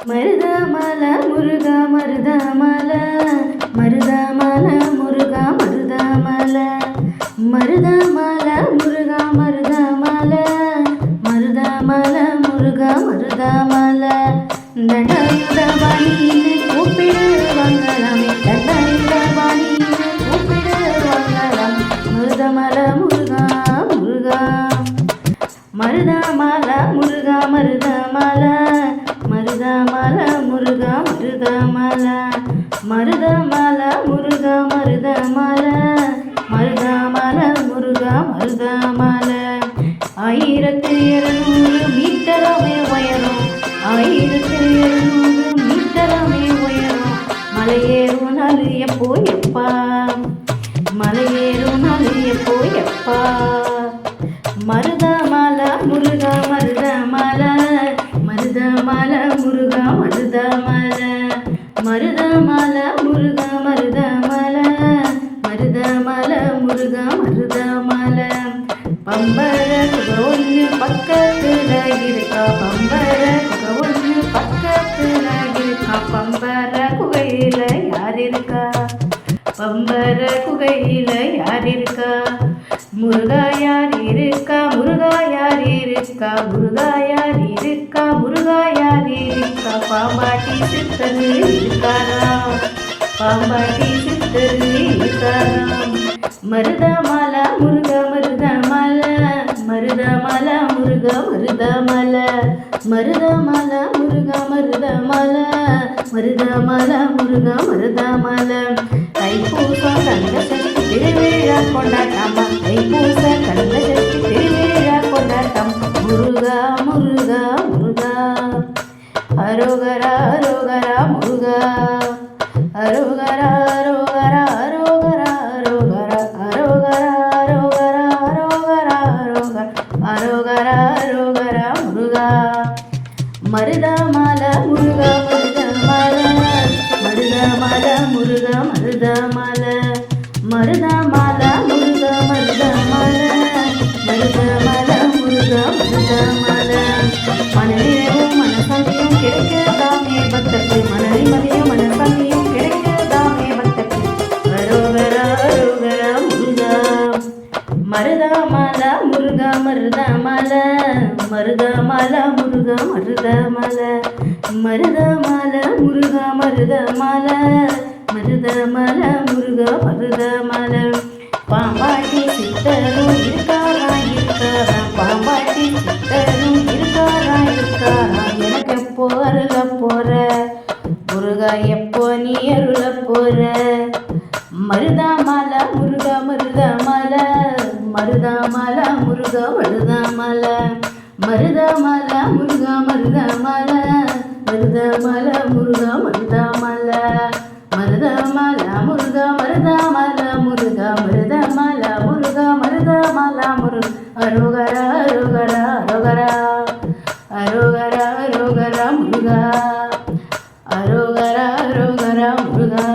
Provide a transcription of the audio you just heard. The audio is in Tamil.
மருதமல முருகா மருதமல மருதமல முருகா மருதமல மருதமல முருகா மருதமல மருதமல முருகா மருதமல தண்டாயுதவாணின்னு கூப்பிடுவாங்களாமே தண்டாயுதவாணின்னு கூப்பிடுவாங்களாம். மருதமல முருகா முருகா. மருதமல ஆயிரத்து இருநூறு மீட்டரமே உயரும் மலையேறும் நாள் எப்போ மலையேறும் நாள் எப்போ எப்பா முருகா மருதமல மருதமல முருகா மருதமல மருதமல முருகா மருதமல மருதமல முருகா மருதமல பம்பர ஒன்று பக்கத்துல இருக்கா பம்பர பம்பர குகையில யார் இருக்கா முருகா யார் இருக்கா முருகா யார் இருக்கா முருகா யார் இருக்கா முருகா யார் இருக்கா பாம்பாட்டி சித்தரு இருக்காரா பாம்பாட்டி சித்தரு இருக்காரா மருதமல முருக மருதமல மருதமல முருக மருதமல மருதமல முருக மருதமல மருதமல முருக மருதமல கொண்டாட்டமா. தைப்பூச கந்த சஷ்டி திருவிழா கொண்டாட்டம். முருகா முருகா முருகா. அரோகரா அரோகரா முருகா. அரோகரா அரோகரா அரோகரா அரோகரா. அரோகரா அரோகரா அரோகரா அரோகரா. அரோகரா அரோகரா முருகா. மருதமல முருகா மருதமல மருதமல முருகா மருதமல மருதமல மனசாந்தியும் மனசாந்தியும் கிடைக்கிறதாமே பக்தர்கள் அரோகர அரோகர முருகா. மருதா மாலா முருகா மருதா மாலா. மருதா மாலா முருகா மருதா மாலா. மருதா மாலா முருகா மருதா மாலா. மருதா மாலா முருகா மருதா போற முருகா எப்போ நீ அருள போற? மருதாமலா முருகா மருதாமலா மருதாமலா முருகா மருதாமலா மருதாமலா முருகா மருதாமலா மருதாமலா முருகா மருதாமலா மருதாமலா முருகா மருதாமலா முருகா மருதாமலா முருகா மருதாமலா முருகா அரோகரா அரோகரா அரோகரா. அரோகரா அரோகரா முருகா. అరుగర అరుగర మృగా